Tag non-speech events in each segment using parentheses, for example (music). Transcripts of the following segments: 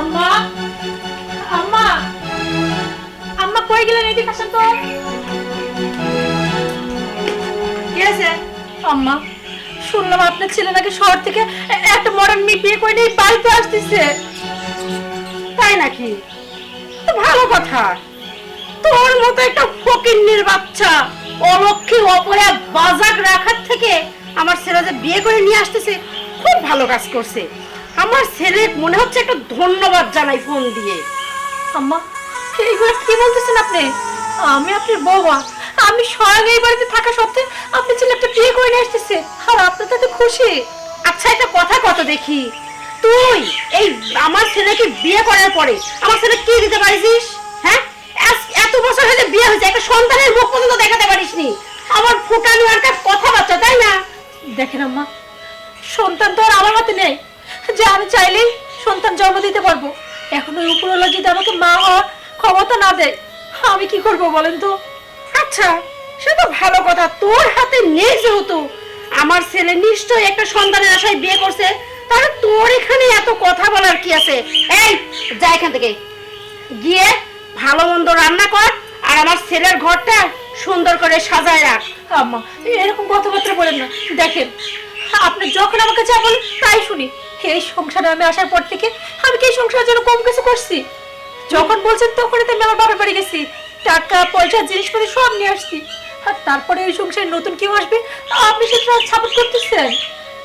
আম্মা আম্মা আম্মা কই গেলেন এদিকে আসেন তো? আছে? আম্মা, শুনলাম আপনার ছেলে নাকি শহর থেকে একটা মডার্ন মেয়ে বিয়ে করে নিয়ে বাড়িতে আসতেছে। তাই নাকি? ভালো কথা। তোর মতো একটা ফকিন্নির বাচ্চা, অলক্ষী অপয়া বাজাক রাখার থেকে আমার ছেলে যে বিয়ে করে নিয়ে আসতেছে, খুব ভালো কাজ করছে। আমার ছেলে মনে হচ্ছে একটা ধন্যবাদ জানাই ফোন দিয়ে। আম্মা এইগুলো কি বলতেছেন আপনি? আমি আপনার বৌমা আমি স্বয়ং এই বাড়িতে থাকা সত্ত্বে আপনি ছেলে একটা বিয়ে করে নিয়ে আসতেছে। আর আপনি তাতে খুশি? আচ্ছা একটা কথা কত দেখি। তুই এই আমার ছেলেকে বিয়ে করার পরে আমার ছেলে কি দিতে পারিস? হ্যাঁ? এত বছর হয়েছে বিয়ে হয়েছে একটা সন্তানের মুখ পর্যন্ত দেখাতে পারিসনি। আমার ফুটানো একটা কথাবার্তা তাই না? দেখেন আম্মা সন্তান তো আর আমার হাতে নেই। যে আমি চাইলেই সন্তান জন্ম দিতে পারব। এখন ওই উপরওয়ালা যদি আমাকে মা হওয়ার ক্ষমতা না দেয় আমি কি করব বলেন তো? আচ্ছা সে তো ভালো কথা। তোর হাতে নেই যেহেতু। আমার ছেলে নিশ্চয়ই একটা সন্তানের আশায় বিয়ে করছে। তাহলে তোর এখানে এত কথা বলার কি আছে? এই যা এখান থেকে। গিয়ে ভালো মন্দ রান্না কর আর আমার ছেলের ঘরটা সুন্দর করে সাজায় রাখ। আম্মা এরকম কথাবার্তা বলেন না। দেখেন আপনি যখন আমাকে যা বলেন তাই শুনি। এই সংসারে আমি আসার পর থেকে আমি কি সংসারের জন্য কম কিছু করছি? যখন বলছেন তখনই তো আমি আমার বাবার বাড়ি গেছি। টাকা, পয়সা, জিনিসপত্র সব নিয়ে আসছি। আর তারপরে এই সংসারে নতুন কেউ আসবে, আপনি সেটা সাপোর্ট করতেছেন।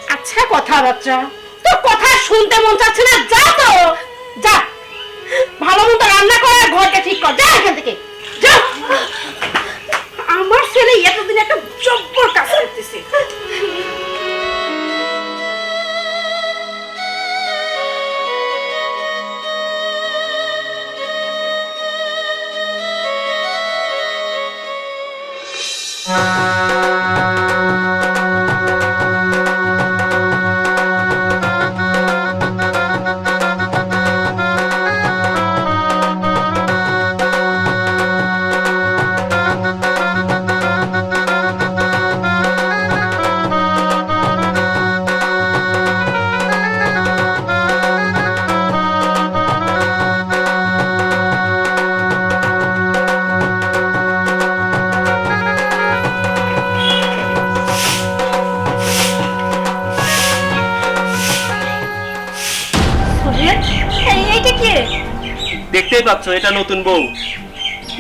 আচ্ছা কথাবার্তা তোর কথা শুনতে মন চাচ্ছে না, যা তো। যা। ভালো মন্দ রান্না কর আর ঘরটা ঠিক কর। যা এখান থেকে। যা। আমার ছেলে এতদিন একটা জব্বর কাজ করতেছে। সোহেল, পাচ্ছ এটা নতুন বউ।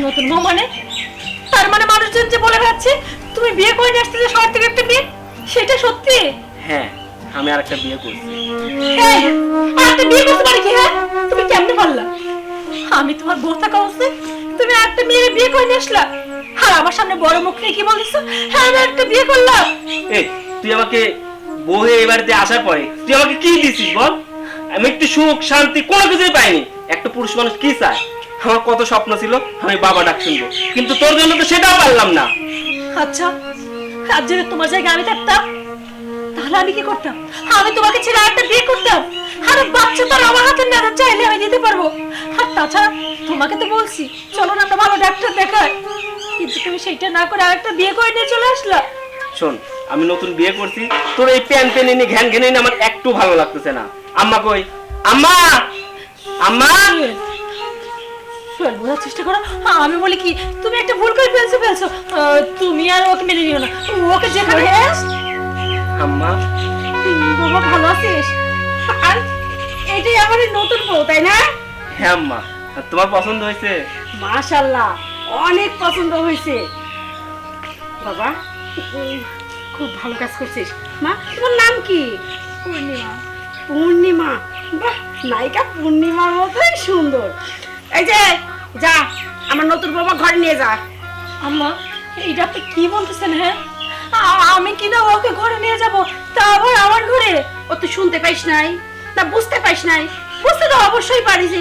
নতুন বউ মানে? তার মানে মানুষজন যে বলে বেড়াচ্ছে তুমি বিয়ে করে নিয়ে আসতে শহর থেকে একটা বিয়ে সেটা সত্যি? হ্যাঁ আমি আর একটা বিয়ে করছি। এই, আর একটা বিয়ে করতে পারি কি হ্যাঁ? তুমি কেমনে পারলা? আমি তোমার বউ থাকা অবস্থায় তুমি একটা মেয়ের বিয়ে করে নিয়ে আসলা। আর আমার সামনে বড় মুখ নিয়ে কি বলছো হ্যাঁ আমি একটা বিয়ে করলাম। এই তুই আমাকে বউ হয়ে বাড়িতে আসার পরে তুই আমাকে কি দিছিস বল? আমি একটু সুখ, শান্তি, কোনো কিছুই পাইনি। একটা পুরুষ মানুষ কি চায়? আমার কত স্বপ্ন ছিল, আমি বাবা ডাক শুনব। কিন্তু তোর জন্য তো সেটাও পারলাম না। আচ্ছা যদি তোমার জায়গায় আমি থাকতাম, তাহলে আমি কি করতাম? আমি তোমাকে ছেড়ে একটা বিয়ে করতাম। আরে বাচ্চা তো আর আমার হাতে চাইলে আমি দিতে পারব। আর তাছাড়া তোমাকে তো বলছি, চলো না একটা ভালো ডাক্তার দেখায় কিন্তু তুমি সেইটা না করে আরেকটা বিয়ে করে নিয়ে চলে আসলা। শোন আমি নতুন বিয়ে করছি তোর এই প্যান প্যান এনে ঘ্যান ঘ্যান এনে আমার একটু ভালো লাগতেছে না। আম্মা কই? আম্মা! আম্মা! বোঝার চেষ্টা করো। আমি বলি কি তুমি একটা ভুল করে ফেলছো ফেলছো। তুমি আর ওকে মেনে নিও না। ওকে যেখানে আম্মা! বাবা ভালো আছিস? আর এটাই আমার নতুন বউ তাই না? হ্যাঁ আম্মা। তোমার পছন্দ হয়েছে? মাশাল্লাহ অনেক পছন্দ হয়েছে। বাবা খুব ভালো কাজ করছিস। মা তোমার নাম কি? পূর্ণিমা। পূর্ণিমা? বাহ নায়িকা পূর্ণিমার মতোই সুন্দর। এই যে যা আমার নতুন বাবা ঘরে নিয়ে যা। আম্মা এইটা আপনি কি বলতেছেন হ্যাঁ? আমি কি না ওকে ঘরে নিয়ে যাব? তা আবার আমার ঘরে? ও তুই শুনতে পাইস নাই না বুঝতে পাইস নাই। বুঝতে তো অবশ্যই পারিস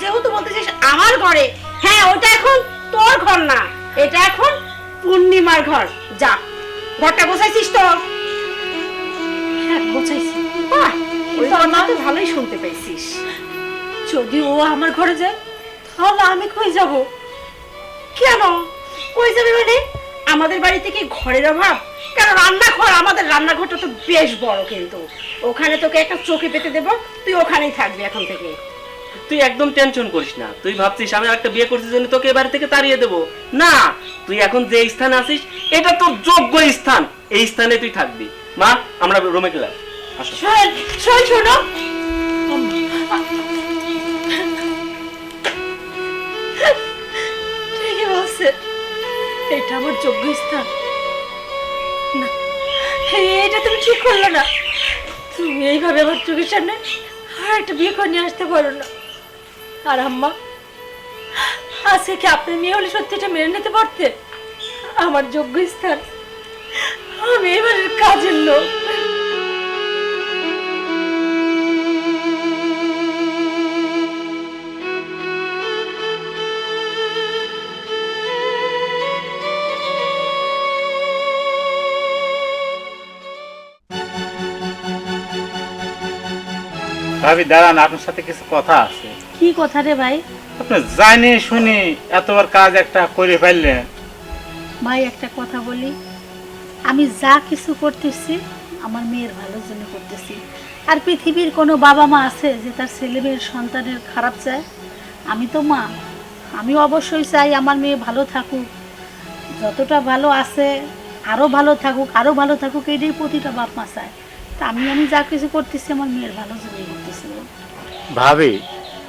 যেহেতু বলতেছিস আমার ঘরে হ্যাঁ ওটা এখন তোর ঘর না এটা এখন পূর্ণিমার ঘর। যা। ঘরটা বসাইছিস তো? হ্যাঁ গোছাইছি। বাহ, কিন্তু আমার- তো ভালোই শুনতে পাইছিস যদি ও আমার ঘরে যায় তাহলে আমি কই যাব? কেন? কই যাবে মানে? আমাদের বাড়ি থেকে ঘরের অভাব? কেন রান্নাঘর? আমাদের রান্নাঘরটা তো বেশ বড় কিন্তু। ওখানে তোকে একটা চোখে পেতে দেবো তুই ওখানেই থাকবি এখন থেকে। তুই একদম টেনশন করিস না। তুই ভাবছিস, আমি একটা বিয়ে করছিস জন্য তোকে এ বাড়ি থেকে তাড়িয়ে দেবো। না, তুই এখন যে স্থানে আছিস, এটা তোর যোগ্য স্থান। এই স্থানে তুই থাকবি। মা, আমরা রুমে গেলাম। এটা আমার যোগ্য স্থান। এটা তুমি ঠিক করলে না। তুমি এইভাবে আমার চোখের সামনে আর একটা বিয়ে করে নিয়ে আসতে পারো না। আর আম্মা, আজকে কি আপনার মেয়ে হলে সত্যিটা মেনে নিতে পারতে আমার যোগ্য স্থান। আমি এবারের কাজের লোক। ভাবি, দাঁড়ান, আপনার সাথে কিছু কথা আছে। কি কথা রে ভাই? আপনি জানি শুনি এতবার কাজ একটা করে ফেললেন ভাই একটা কথা বলি। আমি যা কিছু করতেছি আমার মেয়ের ভালোর জন্য করতেছি। আর পৃথিবীর কোনো বাবা মা আছে যে তার ছেলে মেয়ের সন্তানের খারাপ চায়? আমি তো মা। আমি অবশ্যই চাই আমার মেয়ে ভালো থাকুক। যতটা ভালো আছে আরও ভালো থাকুক আরও ভালো থাকুক এটাই প্রতিটা বাপ মা চায়। তা আমি আমি যা কিছু করতেছি আমার মেয়ের ভালোর জন্যই করতেছি। ভাবি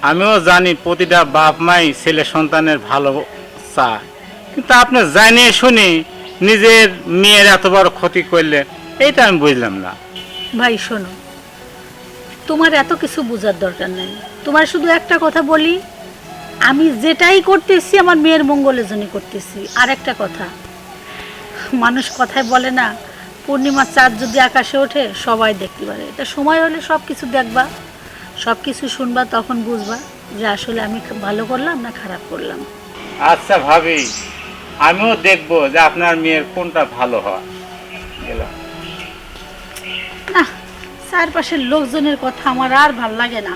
আমিও জানি প্রতিটা বাপ মাই ছেলে সন্তানের ভালো চায়। কিন্তু আপনি জানি শুনি নিজের মেয়ের এত বড় ক্ষতি করলেন এইটা আমি বুঝলাম না। ভাই, শোনো, তোমার এত কিছু বোঝার দরকার নেই। তোমার শুধু একটা কথা বলি, আমি যেটাই করতেছি আমার মেয়ের মঙ্গলের জন্য করতেছি। আর একটা কথা, মানুষ কথায় বলে না, পূর্ণিমার চাঁদ যদি আকাশে ওঠে, সবাই দেখতে পারে। এটা সময় হলে সব কিছু দেখবা। সব কিছু শুনবা তখন বুঝবা যে আসলে আমি ভালো করলাম না খারাপ করলাম। আচ্ছা ভাবি আমিও দেখব যে আপনার মেয়ের কোনটা ভালো হয়। গেলাম না চারপাশের লোকজনের কথা আমার আর ভালো লাগে না।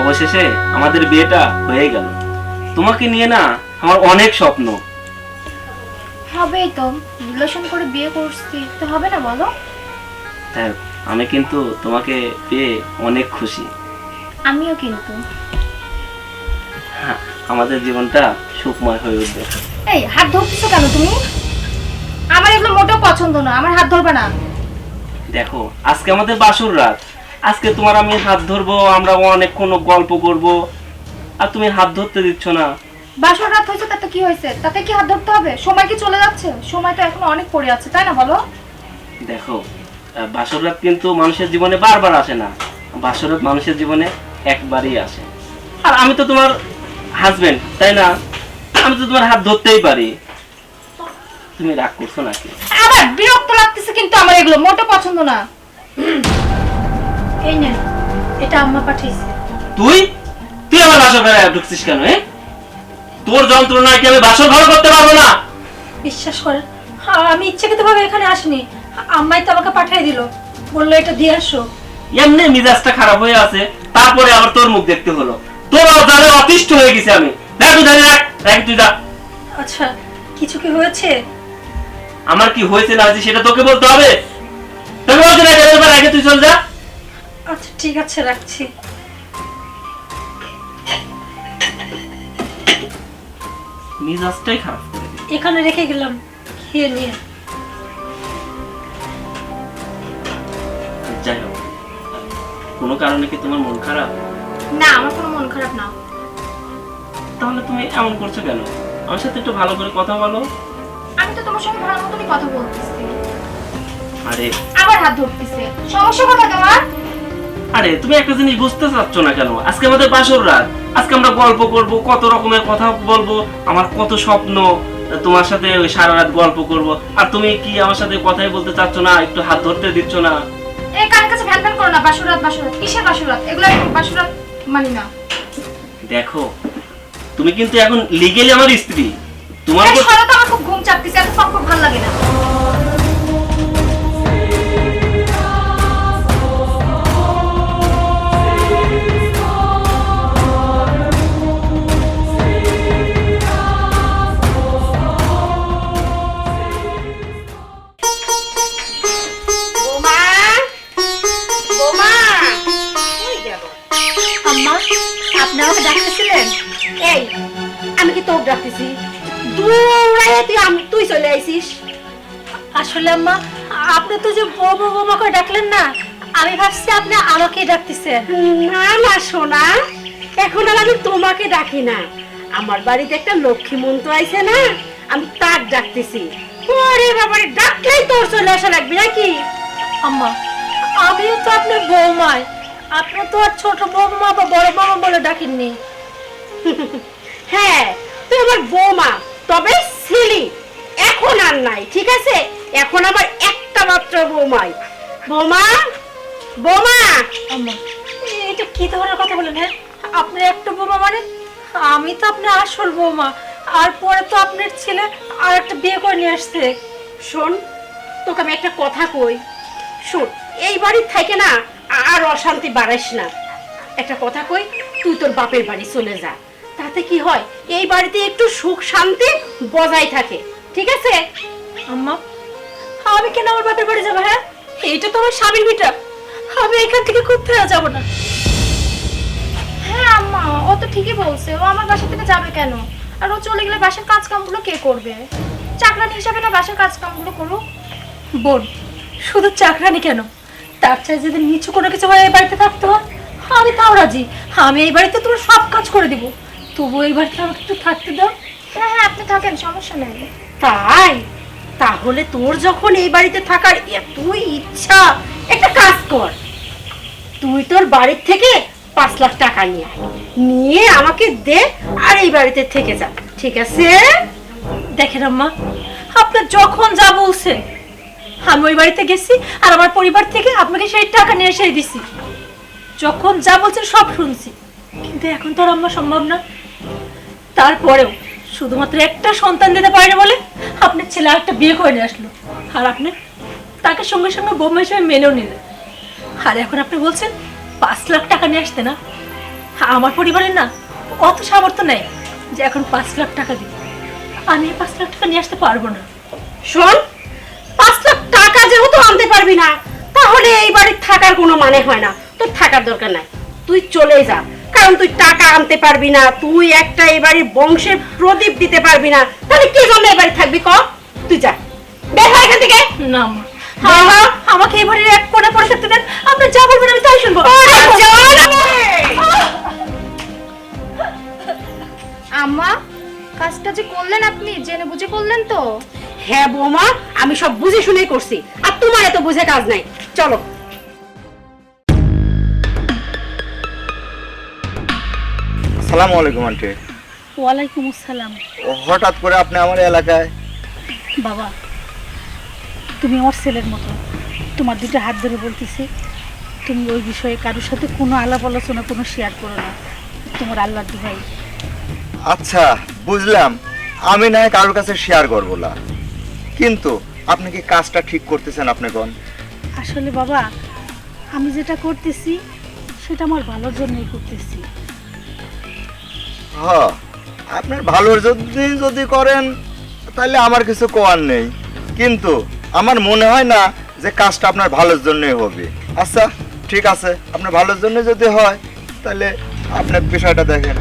অবশেষে আমাদের বিয়েটা হয়ে গেল। তোমাকে নিয়ে না আমার অনেক স্বপ্ন। হবেই তো রিলেশন করে বিয়ে করছি তো হবে না বলো? হ্যাঁ আমি কিন্তু তোমাকে পেয়ে অনেক খুশি। আমিও কিন্তু। হ্যাঁ আমাদের জীবনটা সুখময় হয়ে উঠবে। এই হাত ধরতেছো কেন তুমি? আমার এগুলো মোটেও পছন্দ না আমার হাত ধরবে না। দেখো আজকে আমাদের বাসুর রাত। আজকে তোমার আমি হাত ধরবো আমরা অনেকক্ষণ গল্প করব। আর তুমি হাত ধরতে দিচ্ছ না। বাসর রাত হয়েছে তাতে কি হয়েছে? তাতে কি হাত ধরতে হবে? সময় কি চলে যাচ্ছে? সময় তো এখন অনেক পড়ে আছে তাই না বলো? দেখো বাসর রাত কিন্তু মানুষের জীবনে বারবার আসে না। বাসর রাত মানুষের জীবনে একবারই আসে। আর আমি তো তোমার হাজবেন্ড তাই না? আমি তো তোমার হাত ধরতেই পারি। তুমি রাগ করছ নাকি? আবার বিরক্ত লাগতেছে কিন্তু আমার এগুলো মোটেও পছন্দ না। এই নেন এটা আম্মা পাঠিয়েছে। তুই? তুই আমার বাসর ঘরে ঢুকছিস কেন এ? তোর যন্ত্রণায় কি আমি বাসর ঘর করতে পারব না? বিশ্বাস করেন আ- আমি ইচ্ছাকৃতভাবে এখানে আসিনি। আম্মাই তো আমাকে পাঠিয়ে দিল। বলল এটা দিয়ে আসো। এমনি মিজাজটা খারাপ হয়ে আছে তারপরে আবার তোর মুখ দেখতে হলো। তোর অজালে অতিষ্ঠ হয়ে গেছি আমি। দেখ তুই জানি রাখ রাখ তুই যা। আচ্ছা কিছু কি হয়েছে? আমার কি হয়েছে না হয়েছে সেটা তোকে বলতে হবে। তোকে বলতে না এবার আগে তুই চল যা। আচ্ছা ঠিক আছে রাখছি। মিজাজটাই খারাপ এখানে রেখে গেলাম খেয়ে নিয়ে। যাই হোক। কোনো কারণে কি তোমার মন খারাপ? না আমার কোনো মন খারাপ না। তাহলে তুমি এমন করছ কেন? আমার সাথে একটু ভালো করে কথা বলো। আমি তো তোমার সঙ্গে ভালো মতনই কথা বলতেছি। আরে। আবার হাত ধরতেছে। সমস্যা কোথায় তোমার? আরে তুমি একটা জিনিস বুঝতে চাচ্ছ না কেন? আজকে আমাদের বাসর রাত। আজকে আমরা গল্প করব কত রকমের কথা বলব আমার কত স্বপ্ন তোমার সাথে ওই সারা রাত গল্প করব। আর তুমি কি আমার সাথে কথাই বলতে চাচ্ছ না? একটু হাত ধরতে দিচ্ছ না? এই কার কাছে ভ্যান ভ্যান করো না? বাসুরাত বাসুরাত। কিসের বাসুরাত? এগুলো বাসুরাত মানি না? দেখো তুমি কিন্তু এখন লিগেলি আমার স্ত্রী। তোমার আমার খুব ঘুম চাপতেছে এত পক্ষ ভালো লাগে না। আপনি তো যে বউ বৌমা করে ডাকলেন না আমি ভাবছি আপনি আমাকেই ডাকতেছেন না না সোনা এখন আর আমি তোমাকে ডাকি না। আমার বাড়িতে একটা লক্ষ্মী মন্ত্র আইছে না আমি তার ডাকতেছি। ওরে বাবারে ডাকলেই তোর চলে আসা লাগবে নাকি? আম্মা আমিও তো আপনার বৌমায় আপনি তো আর ছোট বৌমা বা বড় মামা বলে ডাকেননি। (laughs) হ্যাঁ তুই আমার বৌমা তবে সিলি এখন আর নাই ঠিক আছে? এখন আমার একটা মাত্র বৌমাই। বৌমা? বৌমা? এটা কি ধরনের কথা বলেন হ্যাঁ? আপনার একটা বৌমা মানে? আমি তো আপনার আসল বৌমা। আর পরে তো আপনার ছেলে আর একটা বিয়ে করে নিয়ে আসছে। শোন তোকে আমি একটা কথা কই। শোন এই বাড়ির থেকে না আর অশান্তি বাড়াইস না। একটা কথা কই তুই তোর বাপের বাড়ি চলে যা। তাতে কি হয় এই বাড়িতে একটু সুখ শান্তি বজায় থাকে। ঠিক আছে? আম্মা আমি কেন আমার বাপের বাড়ি যাব হ্যাঁ? এইটা তো আমার স্বামীর বিটা আমি এখান থেকে কোথাও যাব না। হ্যাঁ আম্মা ও তো ঠিকই বলছে। ও আমার বাসা থেকে যাবে কেন? আর ও চলে গেলে বাসার কাজ কামগুলো কে করবে? চাকরানি হিসাবে না বাসার কাজ কামগুলো করুক? বোন শুধু চাকরানি কেন? তার চাই যদি নিচু কোনো কিছু হয় এই বাড়িতে থাকতে হয় আমি তাও রাজি। আমি এই বাড়িতে তোমার সব কাজ করে দিব। তবু এই বাড়িতে আমাকে একটু থাকতে দাও। হ্যাঁ হ্যাঁ আপনি থাকেন সমস্যা নেই। তাই? তাহলে তোর যখন এই বাড়িতে থাকার এতই ইচ্ছা, একটা কাজ কর। তুই তোর বাড়ির থেকে পাঁচ লাখ টাকা নিয়ে আয়। নিয়ে আমাকে দে আর এই বাড়িতে থেকে যা, ঠিক আছে? দেখেন আম্মা, আপনার যখন যা বলছেন আমি ওই বাড়িতে গেছি আর আমার পরিবার থেকে আপনাকে সেই টাকা নিয়ে এসে দিছি। যখন যা বলছেন সব শুনছি। কিন্তু এখন তো আর আম্মা সম্ভব না। তারপরেও শুধুমাত্র একটা সন্তান দিতে পারেনি বলে আপনার ছেলে একটা বিয়ে করে নিয়ে আসলো। আর আপনি তাকে সঙ্গে সঙ্গে বোমা হিসেবে মেনেও নিলেন। আর এখন আপনি বলছেন পাঁচ লাখ টাকা নিয়ে আসতে না? আমার পরিবারের না অত সামর্থ্য নেই যে এখন পাঁচ লাখ টাকা দিই আমি পাঁচ লাখ টাকা নিয়ে আসতে পারব না। শোন, পাঁচ লাখ টাকা যেহেতু আনতে পারবি না, তাহলে এই বাড়ির থাকার কোনো মানে হয় না। তোর থাকার দরকার নাই। তুই চলে যা। কারণ তুই টাকা আনতে পারবি না তুই একটা এই বাড়ির বংশের প্রদীপ দিতে পারবি না। তাহলে কি জন্য এই বাড়ি থাকবি ক? তুই যা। বের হয় এখান থেকে। না মা। আমাকে এবারে এক কোণে পড়ে থাকতে দেন। আপনি যা বলবেন আমি তাই শুনব। আম্মা কাজটা যে করলেন আপনি জেনে বুঝে করলেন তো? হ্যাঁ বৌমা আমি সব বুঝে শুনেই করছি। আর তোমার এত বুঝে কাজ নাই। চলো। সালাম আলাইকুম আন্টি। ওয়ালাইকুম আসসালাম। হঠাৎ করে আপনি আমার এলাকায়? বাবা তুমি আমার ছেলের মতো। তোমার দুটো হাত ধরে বলতেছি তুমি ওই বিষয়ে কারোর সাথে কোনো আলাপ আলোচনা কোনো শেয়ার করো না। তোমার আল্লাহ ভাই আচ্ছা বুঝলাম। আমি না কারোর কাছে শেয়ার করব না। কিন্তু আপনি কি কাজটা ঠিক করতেছেন আপনি কোন আসলে বাবা আমি যেটা করতেছি সেটা আমার ভালোর জন্যই করতেছি। হ আপনার ভালোর যদি যদি করেন, তাহলে আমার কিছু কোয়ার নেই। কিন্তু আমার মনে হয় না যে কাজটা আপনার ভালোর জন্যই হবে। আচ্ছা ঠিক আছে, আপনার ভালোর জন্য যদি হয়, তাহলে আপনার বিষয়টা দেখেন।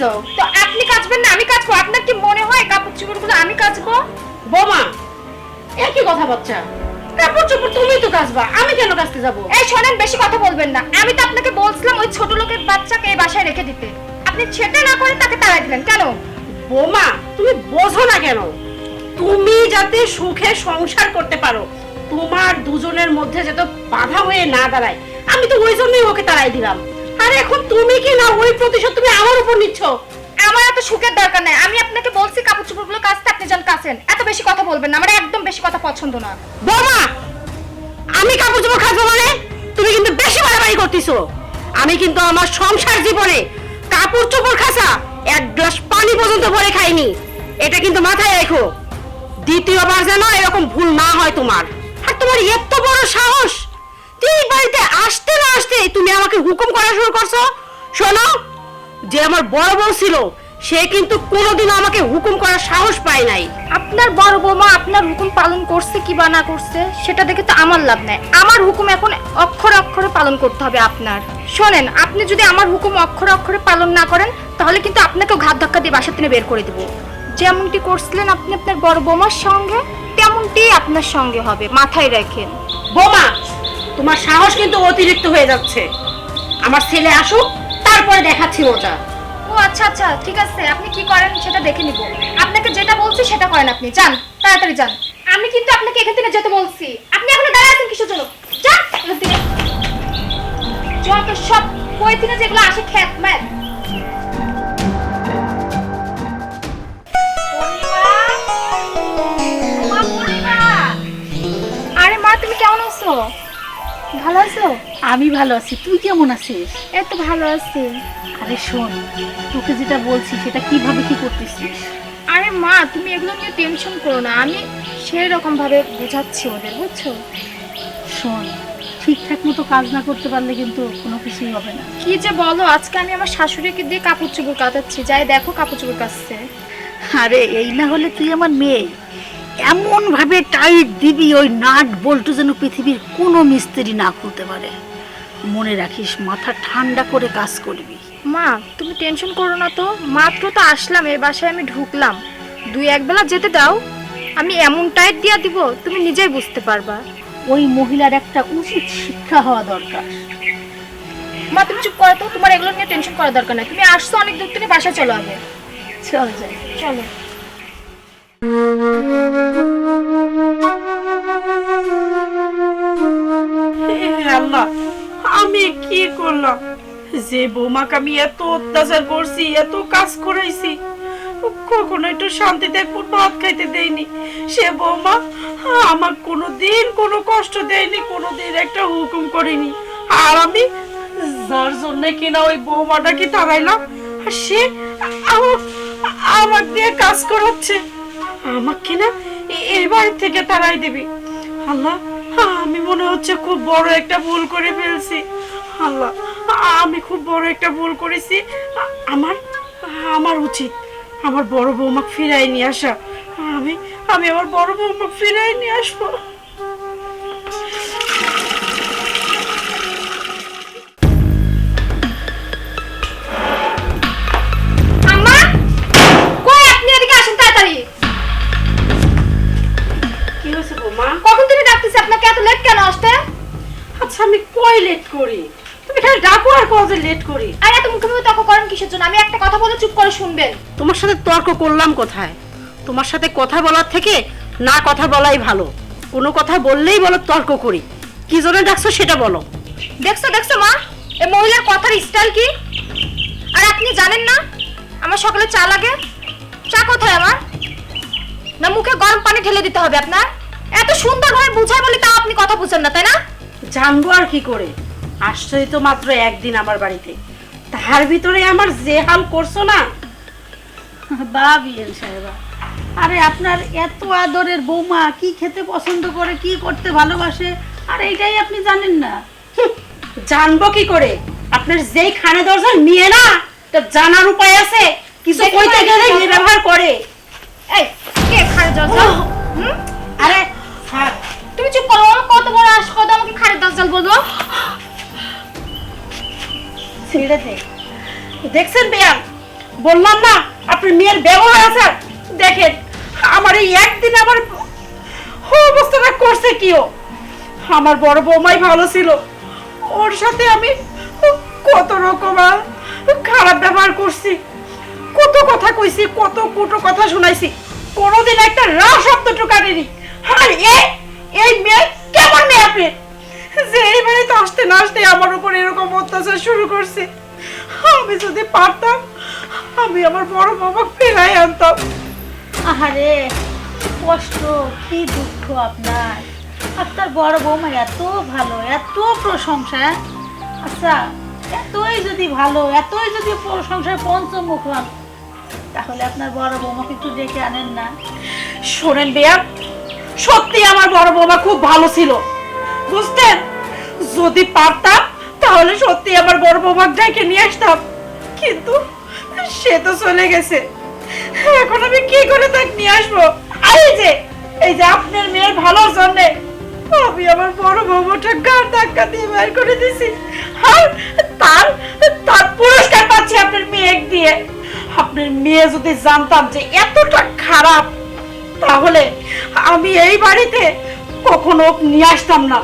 সব তো আপনি কাচবেন না আমি কাচবো আপনার কি মনে হয় কাপড় চোপড়গুলো আমি কাচবো বোমা একই কথা বাচ্চা কাপড় চোপড় তুমি তো কাচবা আমি কেন কাচতে যাব? এই শোনেন বেশি কথা বলবেন না। আমি তো আপনাকে বলছিলাম ওই ছোট লোকের বাচ্চাকে এই বাসায় রেখে দিতে। আপনি সেটা না করে তাকে তাড়াই দিলেন কেন? বোমা তুমি বোঝো না কেন? তুমি যাতে সুখে সংসার করতে পারো তোমার দুজনের মধ্যে যাতে বাধা হয়ে না দাঁড়ায় আমি তো ওই জন্যই ওকে তাড়াই দিলাম। আর এখন তুমি কি না ওই প্রতিশোধ তুমি আমার উপর নিচ্ছ? আমার এত সুখের দরকার নেই। আমি আপনাকে বলছি কাপড় চোপড়গুলো কাচতে আপনি যান কাছেন এত বেশি কথা বলবেন না আমার একদম বেশি কথা পছন্দ না। বোমা আমি কাপড় চোপড় খাব মানে? তুমি কিন্তু বেশি বাড়াবাড়ি করতেছো। আমি কিন্তু আমার সংসার জীবনে কাপড় চোপড় খাসা এক গ্লাস পানি পর্যন্ত ভরে খাইনি। এটা কিন্তু মাথায় রেখো। দ্বিতীয়বার যেন এরকম ভুল না হয় তোমার। আর তোমার এত বড় সাহস! এই বাড়িতে আসতে না আসতে তুমি আমাকে হুকুম করা শুরু করছ? শোনো, যে আমার বড় বউ ছিল, সে কিন্তু কোনোদিনও আমাকে হুকুম করার সাহস পায় নাই। আপনার বড় বৌমা আপনার হুকুম পালন করছে কি বা না করছে, সেটা দেখে তো আমার লাভ নাই। আমার হুকুম এখন অক্ষরে অক্ষরে পালন করতে হবে আপনার। শোনেন, আপনি যদি আমার হুকুম অক্ষরে অক্ষরে পালন না করেন, তাহলে কিন্তু আপনাকেও ঘাত ধাক্কা দিয়ে বাসা থেকে বের করে দেবো। যেমনটি করছিলেন আপনি আপনার বড় বোমার সঙ্গে তেমনটি আপনার সঙ্গে হবে। মাথায় রাখেন। বোমা তোমার সাহস কিন্তু অতিরিক্ত হয়ে যাচ্ছে। আমার ছেলে আসুক তারপরে দেখাচ্ছি ওটা ও আচ্ছা আচ্ছা ঠিক আছে। আপনি কি করেন সেটা দেখে নিব। আপনাকে যেটা বলছি সেটা করেন আপনি। যান তাড়াতাড়ি যান। আমি কিন্তু আপনাকে এখান থেকে যেতে বলছি। আপনি এখনও দাঁড়িয়ে আছেন কিসের জন্য? যান এখান থেকে। যত সব কই থেকে যেগুলো আসে খ্যাত ম্যাত। আছো? আমি ভালো আছি। তুই কেমন আছিস? এই তো ভালো আছি। আরে শোন তোকে যেটা বলছি সেটা কীভাবে কি করতেছিস? আরে মা তুমি এগুলো নিয়ে টেনশন করো না। আমি সেই রকম ভাবে বোঝাচ্ছি ওদের বুঝছ? শোন ঠিকঠাক মতো কাজ না করতে পারলে কিন্তু কোনো কিছুই হবে না। কি যে বলো আজকে আমি আমার শাশুড়িকে দিয়ে কাপড় চোপড় কাটাচ্ছি যাই দেখো কাপড় চোপড় কাচছে। আরে এই না হলে তুই আমার মেয়ে। এমন ভাবে টাইট দিবি ওই নাট বল্টু যেন পৃথিবীর কোনো মিস্ত্রি না খুলতে পারে। মনে রাখিস মাথা ঠান্ডা করে কাজ করবি। মা তুমি টেনশন করো না তো। মাত্র তো আসলাম এ বাসায় আমি ঢুকলাম। দুই এক বেলা যেতে দাও। আমি এমন টাইট দিয়া দিব তুমি নিজেই বুঝতে পারবা। ওই মহিলার একটা উচিত শিক্ষা হওয়া দরকার। মা তুমি চুপ করো তো। তোমার এগুলো নিয়ে টেনশন করার দরকার নেই। তুমি আসছো অনেক দূর থেকে বাসায় চলো আগে। চল যাই। চলো। আল্লাহ, আমি কি করলাম? যে বৌমাকে আমি এত অত্যাচার করছি, এত কাজ করাইছি কখনো একটু শান্তিতে একটু ভাত খাইতে দেয়নি। সে বৌমা, আমার কোনো দিন কোনো কষ্ট দেয়নি কোনো দিন একটা হুকুম করেনি। আর আমি যার জন্য কিনা ওই বৌমাটাকে তাড়াইলাম, সে আমার দিয়ে কাজ করাচ্ছে। আমাকে না এই বাড়ি থেকে তারাই দিবি। আল্লাহ, আমি মনে হচ্ছে খুব বড় একটা ভুল করে ফেলছি। আল্লাহ, আমি খুব বড় একটা ভুল করেছি। আমার আমার উচিত আমার বড় বৌমা ফিরাই নিয়ে আসা। আমি আমি আমার বড় বৌমা ফিরাই নিয়ে আসব। ডাকো লেট করি। আর এত মুখে মুখে তর্ক করেন কিসের জন্য? আমি একটা কথা বলে চুপ করে শুনবেন। তোমার সাথে তর্ক করলাম কোথায়? তোমার সাথে কথা বলার থেকে না কথা বলাই ভালো। কোনো কথা বললেই বলো তর্ক করি। কি জন্য ডাকছো সেটা বলো। দেখছ দেখছ মা? এই মহিলার কথার স্টাইল কি? আর আপনি জানেন না? আমার সকালে চা লাগে। চা কোথায় আমার? না মুখে গরম পানি ঢেলে দিতে হবে আপনার? এত সুন্দরভাবে বুঝায় বলে তাও আপনি কথা বুঝেন না তাই না? জানব আর কি করে। আসছই তো মাত্র একদিন আমার বাড়িতে। তার ভিতরে আমার যে হাল করছ না? বা সাহেবা আরে আপনার এত আদরের বৌমা কি খেতে পছন্দ করে কি করতে ভালোবাসে? আর এইটাই আপনি জানেন না। জানব কি করে? আপনার যেই খানে দরজার মেয়ে না তো জানার উপায় আছে? কিছু কইতে গেলে ব্যবহার করে। এই কে জল হুম আরে তুমি চুপ করো কত বড় আস কত আমাকে খারে দশ জল বলব ছেড়ে দে। দেখছেন বেয়ান বললাম না, আপনার মেয়ের ব্যবহার আছে? দেখেন, আমার এই একদিন আমার অবস্থাটা করছে কি ও? আমার বড় বৌমাই ভালো ছিল। ওর সাথে আমি কত রকম খারাপ ব্যবহার করছি। কত কথা কইছি, কত কুটো কথা শুনাইছি। কোনোদিন একটা রা শব্দ টুকানি আর এই এই মেয়ে কেমন মেয়ে আপনি? যে এই বাড়িতে আসতে না আসতে আমার উপর এরকম অত্যাচার শুরু করছে। আমি যদি পারতাম আমি আমার বড় বাবা ফেরাই আনতাম। আহারে কষ্ট কি দুঃখ আপনার। আপনার বড় বৌমা এত ভালো এত প্রশংসা হ্যাঁ? আচ্ছা এতই যদি ভালো এতই যদি প্রশংসায় পঞ্চমুখ হন তাহলে আপনার বড় বৌমাকে একটু ডেকে আনেন না। শোনেন বেয়ার সত্যি আমার বড় বৌমা খুব ভালো ছিল। বুঝতেন? যদি পারতাম, তাহলে সত্যি আমার বড় বৌমা ডেকে নিয়ে আসতাম। কিন্তু সে তো চলে গেছে। এখন আমি কি করে তাকে নিয়ে আসব? এই যে এই যে আপনার মেয়ের ভালোর জন্যে আমি আমার বড় বৌমাটা গার ধাক্কা দিয়ে বের করে দিছি। আর তার তার পুরস্কার পাচ্ছি আপনার মেয়ে দিয়ে। আপনার মেয়ে যদি জানতাম যে এতটা খারাপ, তাহলে আমি এই বাড়িতে কখনো নিয়ে আসতাম না।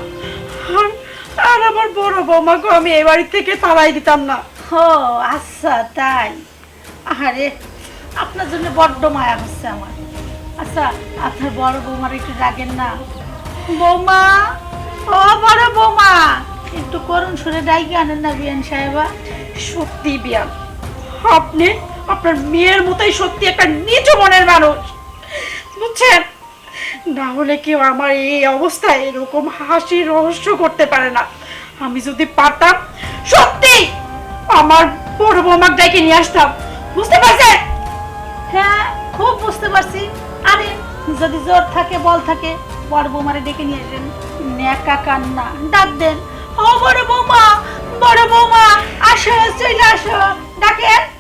আর- আমার বড় বৌমাকে আমি এই বাড়ি থেকে তাড়াই দিতাম না। ও আচ্ছা তাই। আরে আপনার জন্য বড্ড মায়া হচ্ছে আমার। আচ্ছা আপনার বড় বৌমার একটু ডাকেন না। বৌমা, ও বড় বৌমা, একটু করুন সুরে ডাইকে আনেন না বিয়ান সাহেবা। সত্যি বিয়ান, আপনি আপনার মেয়ের মতোই সত্যি একটা নিচু মনের মানুষ। বুঝছেন? না হলে কেউ আমার এই অবস্থায় এরকম হাসি রহস্য করতে পারে না। আমি যদি পারতাম, সত্যি আমার বড় বৌমার ডেকে নিয়ে আসতাম। বুঝতে পারছেন? হ্যাঁ খুব বুঝতে পারছি। আরে, যদি জোর থাকে, বল থাকে, বড় বৌমারে ডেকে নিয়ে আসেন। ন্যাকা কান্না, ডাক দেন। ও বড় বৌমা বড় বৌমা, আসো, চলে আসো। ডাকেন।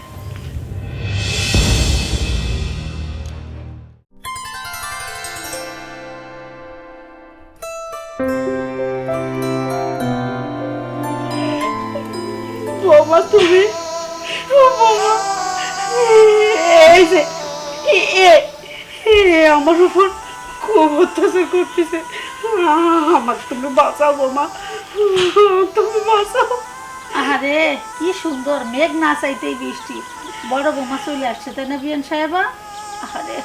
আমার উপর খুব অত্যাচার করতেছে। আমার তুমি বাঁচাও বৌমা তুমি বাঁচাও। আরে কি সুন্দর মেঘ না চাইতেই বৃষ্টি। বড় বৌমা চলে আসছে তাই না বিয়ান সাহেবা? আরে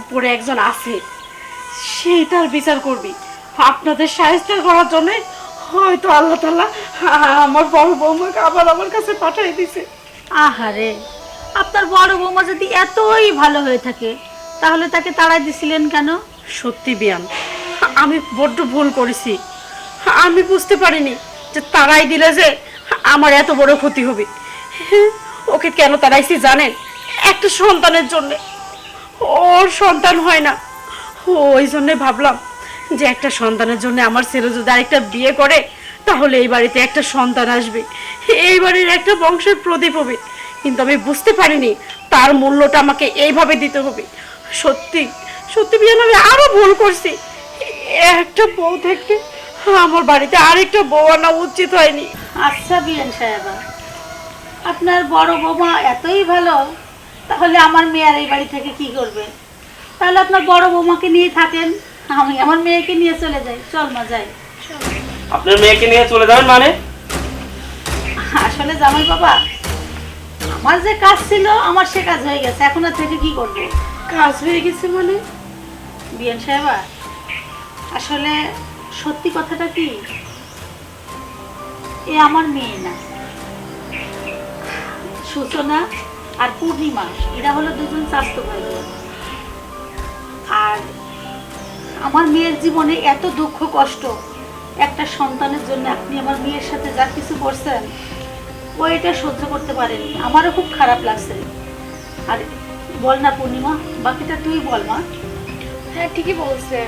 উপরে একজন আছে সেই তার বিচার করবি। আপনাদের সাহায্য করার জন্য হয়তো আল্লাহ তাল্লাহ আমার বড় বৌমাকে আবার আমার কাছে পাঠিয়ে দিছে। আহারে আপনার বড় বৌমা যদি এতই ভালো হয়ে থাকে তাহলে তাকে তাড়াই দিছিলেন কেন? সত্যি, বিয়ান, আমি বড্ড ভুল করেছি। আমি বুঝতে পারিনি যে তারাই দিলে যে আমার এত বড় ক্ষতি হবে। ওকে কেন তারাইছি জানেন? একটা সন্তানের জন্য। ওর সন্তান হয় না। ওই জন্যে ভাবলাম যে একটা সন্তানের জন্য আমার ছেলে যদি আরেকটা বিয়ে করে, তাহলে এই বাড়িতে একটা সন্তান আসবে। এই বাড়ির একটা বংশের প্রদীপ হবে। কিন্তু আমি বুঝতে পারিনি তার মূল্যটা আমাকে এইভাবে দিতে হবে। সত্যি সত্যি বিয়ান আমি আরও ভুল করছি। একটা বউ থাকতে আমার বাড়িতে আরেকটা বউ আনা উচিত হয়নি। আচ্ছা বিয়ান সাহেবা আপনার বড় বৌমা এতই ভালো তাহলে আমার মেয়ে আর এই বাড়ি থেকে কি করবে? তাহলে আপনার বড় বৌমাকে নিয়ে থাকেন আমি আমার মেয়েকে নিয়ে চলে যাই। চল মা যাই। আপনার মেয়েকে নিয়ে চলে যাবেন মানে? আসলে জামাই বাবা আমার যে কাজ ছিল আমার সে কাজ হয়ে গেছে এখন আর থেকে কি করব? কাজ হয়ে গেছে মানে? বিয়ান সাহেবা, আসলে সত্যি কথাটা কি? এ আমার মেয়ে না। সূচনা আর পূর্ণিমা, এরা হলো দুজন স্বাস্থ্য ভাই। আর আমার মেয়ের জীবনে এত দুঃখ, কষ্ট, একটা সন্তানের জন্য আপনি আমার মেয়ের সাথে যা কিছু করছেন, ও এটা সহ্য করতে পারেনি আমারও খুব খারাপ লাগছে। আর বল না পূর্ণিমা। বাকিটা তুই বল মা। হ্যাঁ ঠিকই বলছে।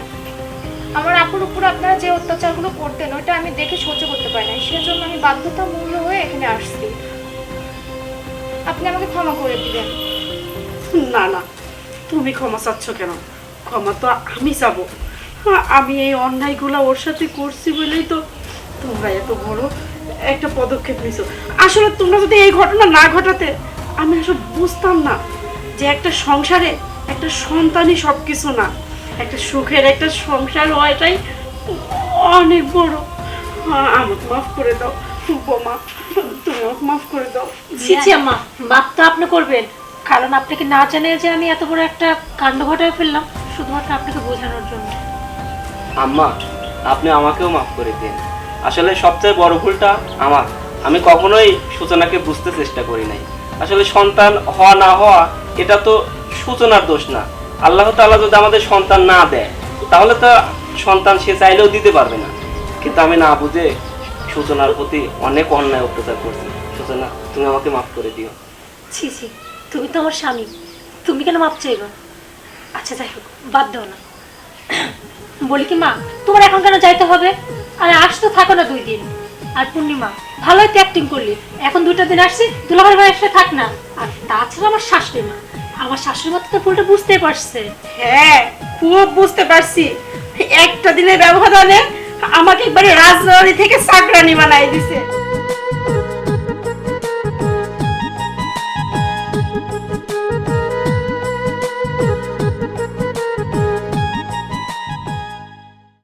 আমার আপুর উপর আপনারা যে অত্যাচারগুলো করতেন ওটা আমি দেখে সহ্য করতে পারি না সেজন্য আমি বাধ্যতা মূল্য হয়ে এখানে আসছি। আপনি আমাকে ক্ষমা করে দিবেন। না না তুমি ক্ষমা চাচ্ছ কেন? ক্ষমা তো আমি চাবো। আমি এই অন্যায়গুলো ওর সাথে করছি বলেই তো তোমরা এত বড় একটা পদক্ষেপ নিছো। আসলে তোমরা যদি এই ঘটনা না ঘটাতে আমি আসলে বুঝতাম না। যে একটা সংসারে একটা সন্তানই সব কিছু না। একটা সুখের একটা সংসার হওয়াটাই অনেক বড়। আমাকে মাফ করে দাও বোমা তুমি আমাকে মাফ করে দাও। ছি ছি আম্মা মাপ তো আপনি করবেন। কারণ আপনাকে না জানিয়ে যে আমি এত বড় একটা কাণ্ড ঘটায় ফেললাম শুধুমাত্র আপনাকে বোঝানোর জন্য। আম্মা আপনি আমাকেও মাফ করে দিন। আসলে সবচেয়ে বড় ভুলটা আমার। আমি কখনোই সূচনাকে বুঝতে চেষ্টা করি নাই। আসলে সন্তান হওয়া না হওয়া, এটা তো সূচনার দোষ না। আল্লাহ তাআলা যদি আমাদের সন্তান না দেয়, তাহলে তো সন্তান সে চাইলেও দিতে পারবে না। কিন্তু আমি না বুঝে সূচনার প্রতি অনেক অন্যায় অত্যাচার করছি। সূচনা, তুমি আমাকে মাফ করে দিও। ছি ছি, তুমি তো আমার স্বামী। তুমি কেন মাপ চাইবা? আচ্ছা যাই হোক, বাদ দাও না। বলি কি মা, তোমার এখন কেন যাইতে হবে? আর আস তো থাকো না দুই দিন। আর পূর্ণিমা ভালোই তো অ্যাক্টিং করলি। এখন দুটো দিন আসছি, দুলাভাই ভাই একসাথে থাক না। আর তাছাড়া আমার শাশুড়ি মা। আমার শাশুড়ি মা তো তোর ভুলটা বুঝতেই পারছে। হ্যাঁ খুব বুঝতে পারছি। একটা দিনের ব্যবধানে আমাকে একবারে রাজবাড়ি থেকে চাকরানি বানাই দিছে।